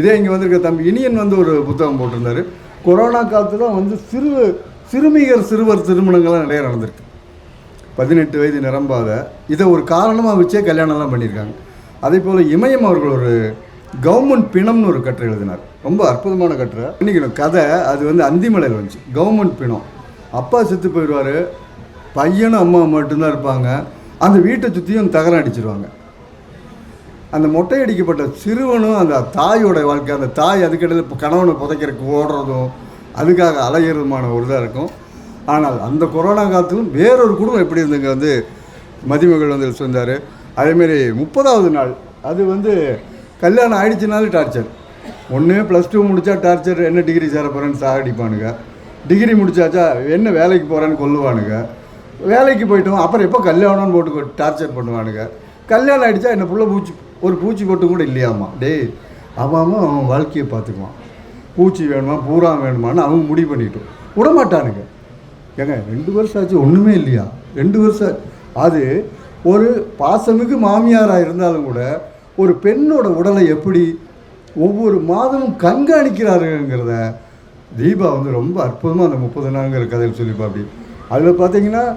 இதே இங்கே வந்திருக்க தம்பி இனியன் வந்து ஒரு புத்தகம் போட்டிருந்தாரு. கொரோனா காலத்தில் வந்து சிறு சிறுமிகர் சிறுவர் திருமணங்கள்லாம் நிறைய நடந்திருக்கு. பதினெட்டு வயது நிரம்பாத இதை ஒரு காரணமாக வச்சே கல்யாணம்லாம் பண்ணியிருக்காங்க. அதே போல் இமயம் அவர்கள் ஒரு கவர்மெண்ட் பிணம்னு ஒரு கட்டுரை எழுதினார். ரொம்ப அற்புதமான கட்டுரை. பண்ணிக்கணும். கதை அது வந்து அந்திமலையில் வந்துச்சு. கவர்மெண்ட் பிணம். அப்பா செத்து போயிடுவார். பையனும் அம்மா மட்டும்தான் இருப்பாங்க. அந்த வீட்டை சுற்றியும் தகரம் அடிச்சிருவாங்க. அந்த மொட்டை அடிக்கப்பட்ட சிறுவனும் அந்த தாயோட வாழ்க்கை அந்த தாய் அதுக்கிடையில் இப்போ கணவனை புதைக்கிறதுக்கு ஓடுறதும் அதுக்காக அலையிறதுமான ஒரு இதாக இருக்கும். ஆனால் அந்த கொரோனா காலத்திலும் வேறொரு குடும்பம் எப்படி இருந்துங்க வந்து மதிமகள் வந்து சொன்னார். அதேமாரி முப்பதாவது நாள் அது வந்து கல்யாணம் ஆயிடுச்சுனாலும் டார்ச்சர் ஒன்று ப்ளஸ் டூ முடித்தா டார்ச்சர் என்ன டிகிரி சேர போகிறேன்னு சாகடிப்பானுங்க டிகிரி முடிச்சாச்சா என்ன வேலைக்கு போகிறேன்னு கொல்லுவானுங்க. வேலைக்கு போயிட்டோம் அப்புறம் எப்போ கல்யாணம்னு போட்டு டார்ச்சர் பண்ணுவானுங்க. கல்யாணம் ஆகிடுச்சா என்ன புள்ள பூச்சி ஒரு பூச்சி போட்டு கூட இல்லையாமா டேய் அவன் அவன் அவன் வாழ்க்கையை பார்த்துக்குவான். பூச்சி வேணுமா பூரா வேணுமான்னு அவங்க முடிவு பண்ணிட்டோம். விடமாட்டானுங்க. ஏங்க ரெண்டு வருஷம் ஆச்சு ஒன்றுமே இல்லையா? ரெண்டு வருஷம் ஆச்சு. அது ஒரு பாசமிகு மாமியாராக இருந்தாலும் கூட ஒரு பெண்ணோட உடலை எப்படி ஒவ்வொரு மாதமும் கண்காணிக்கிறாருங்கிறத தீபா வந்து ரொம்ப அற்புதமாக அந்த முப்பது நாளுங்கிற கதையில் சொல்லிப்பா அப்படி. அதில் பார்த்தீங்கன்னா